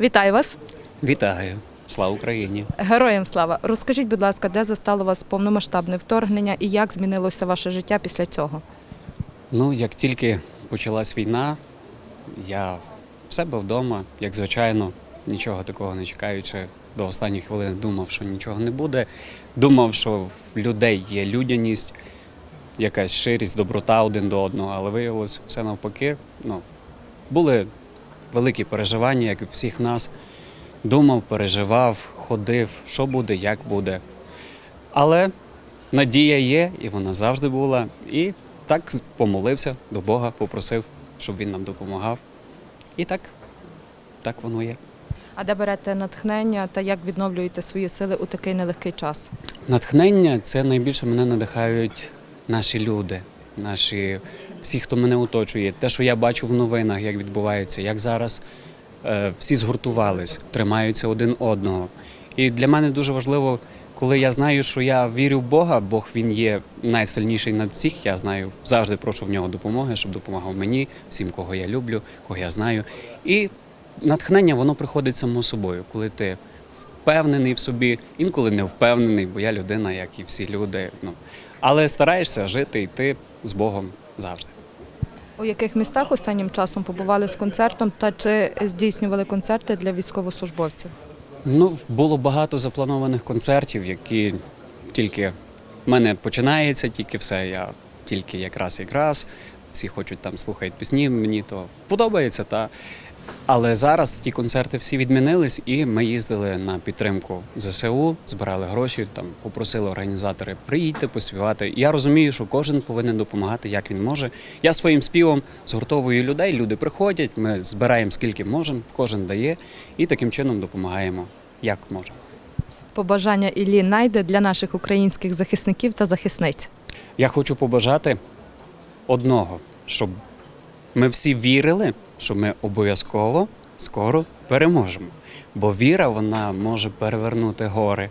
Вітаю вас! Вітаю! Слава Україні! Героям слава! Розкажіть, будь ласка, де застало вас повномасштабне вторгнення і як змінилося ваше життя після цього? Ну, як тільки почалась війна, я в себе вдома, як звичайно, нічого такого не чекаючи, до останньої хвилини думав, що нічого не буде. Думав, що в людей є людяність, якась ширість, доброта один до одного, але виявилось все навпаки. Ну, були великі переживання, як і всіх нас. Думав, переживав, ходив, що буде, як буде. Але надія є, і вона завжди була. І так помолився до Бога, попросив, щоб він нам допомагав. І так, так воно є. А де берете натхнення та як відновлюєте свої сили у такий нелегкий час? Натхнення це найбільше мене надихають наші люди, наші всі, хто мене оточує. Те, що я бачу в новинах, як відбувається, як зараз е, всі згуртувались, тримаються один одного. І для мене дуже важливо, коли я знаю, що я вірю в Бога, Бог він є найсильніший над всіх. Я знаю, завжди прошу в нього допомоги, щоб допомагав мені, всім, кого я люблю, кого я знаю. І натхнення воно приходить само собою, коли ти впевнений в собі, інколи не впевнений, бо я людина, як і всі люди. Ну але стараєшся жити, йти з Богом завжди. У яких містах останнім часом побували з концертом та чи здійснювали концерти для військовослужбовців? Ну, було багато запланованих концертів, які тільки в мене починається, тільки все. Я тільки якраз якраз. Всі хочуть там слухають пісні, мені то подобається. Та. Але зараз ті концерти всі відмінились, і ми їздили на підтримку ЗСУ, збирали гроші, там попросили організатори приїдьте, поспівати. Я розумію, що кожен повинен допомагати, як він може. Я своїм співом згуртовую людей, люди приходять, ми збираємо скільки можемо, кожен дає, і таким чином допомагаємо, як можемо. Побажання Іллі найде для наших українських захисників та захисниць. Я хочу побажати одного, щоб ми всі вірили, що ми обов'язково скоро переможемо. Бо віра вона може перевернути гори.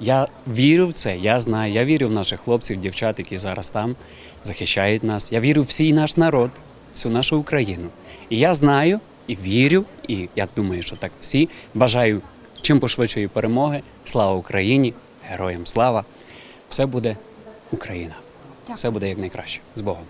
Я вірю в це, я знаю, я вірю в наших хлопців, дівчат, які зараз там захищають нас. Я вірю в всій наш народ, всю нашу Україну. І я знаю і вірю, і я думаю, що так всі бажаю чим пошвидшої перемоги. Слава Україні! Героям слава! Все буде Україна! Все буде як найкраще з Богом.